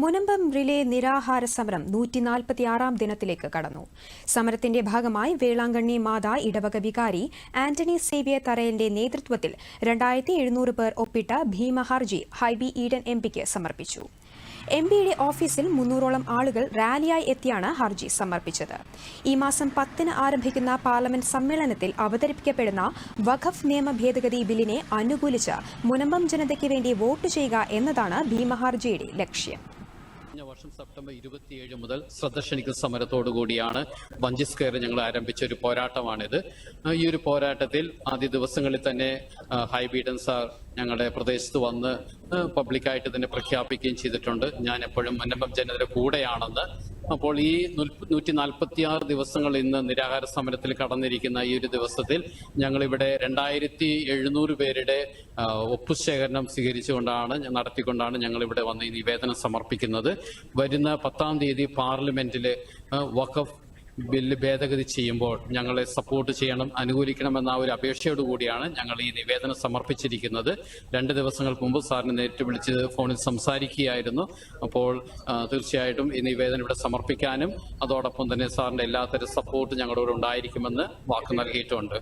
Munambam relay നിരാഹാര സമരം നൂറ്റിനാൽപ്പത്തിയാറാം ദിനത്തിലേക്ക് കടന്നു. സമരത്തിന്റെ ഭാഗമായി വേളാങ്കണ്ണി മാതാ ഇടവക വികാരി ആന്റണി സേവിയർ തറയലിന്റെ നേതൃത്വത്തിൽ രണ്ടായിരത്തി എഴുന്നൂറ് പേർ ഒപ്പിട്ട ഭീമ ഹർജി ഹൈബി ഈഡൻ എം പിക്ക് സമർപ്പിച്ചു. എം പിയുടെ ഓഫീസിൽ മുന്നൂറോളം ആളുകൾ റാലിയായി എത്തിയാണ് ഹർജി സമർപ്പിച്ചത്. ഈ മാസം പത്തിന് ആരംഭിക്കുന്ന പാർലമെന്റ് സമ്മേളനത്തിൽ അവതരിപ്പിക്കപ്പെടുന്ന വഖഫ് നിയമ ഭേദഗതി ബില്ലിനെ അനുകൂലിച്ച് മുനമ്പം ജനതയ്ക്ക് വേണ്ടി വോട്ട് ചെയ്യുക എന്നതാണ് ഭീമ ഹർജിയുടെ ലക്ഷ്യം. കഴിഞ്ഞ വർഷം സെപ്റ്റംബർ ഇരുപത്തിയേഴ് മുതൽ ശ്രദ്ധ ക്ഷണിക്കുന്ന സമരത്തോടു കൂടിയാണ് വഞ്ചി സ്ക്വയർ ഞങ്ങൾ ആരംഭിച്ച ഒരു പോരാട്ടമാണിത്. ഈ ഒരു പോരാട്ടത്തിൽ ആദ്യ ദിവസങ്ങളിൽ തന്നെ ഹൈബീഡൻ സാർ ഞങ്ങളുടെ പ്രദേശത്ത് വന്ന് പബ്ലിക്കായിട്ട് തന്നെ പ്രഖ്യാപിക്കുകയും ചെയ്തിട്ടുണ്ട്. ഞാൻ എപ്പോഴും മുന്നപ്പം ജനതയുടെ കൂടെയാണെന്ന് അപ്പോൾ ഈ നൂറ്റി നാൽപ്പത്തി ആറ് ദിവസങ്ങൾ ഇന്ന് നിരാഹാര സമരത്തിൽ കടന്നിരിക്കുന്ന ഈ ഒരു ദിവസത്തിൽ ഞങ്ങളിവിടെ രണ്ടായിരത്തി എഴുന്നൂറ് പേരുടെ ഒപ്പുശേഖരണം സ്വീകരിച്ചുകൊണ്ടാണ് നടത്തിക്കൊണ്ടാണ് ഞങ്ങളിവിടെ വന്ന് ഈ നിവേദനം സമർപ്പിക്കുന്നത്. വരുന്ന പത്താം തീയതി പാർലമെന്റിൽ വഖഫ് ബില്ല് ഭേദഗതി ചെയ്യുമ്പോൾ ഞങ്ങളെ സപ്പോർട്ട് ചെയ്യണം അനുകൂലിക്കണമെന്ന ആ ഒരു അപേക്ഷയോട് കൂടിയാണ് ഞങ്ങൾ ഈ നിവേദനം സമർപ്പിച്ചിരിക്കുന്നത്. രണ്ട് ദിവസങ്ങൾക്ക് മുമ്പ് സാറിനെ നേരിട്ട് വിളിച്ച് ഫോണിൽ സംസാരിക്കുകയായിരുന്നു. അപ്പോൾ തീർച്ചയായിട്ടും ഈ നിവേദനം ഇവിടെ സമർപ്പിക്കാനും അതോടൊപ്പം തന്നെ സാറിന്റെ എല്ലാത്തരം സപ്പോർട്ട് ഞങ്ങളോട് ഉണ്ടായിരിക്കുമെന്ന് വാക്ക് നൽകിയിട്ടുണ്ട്.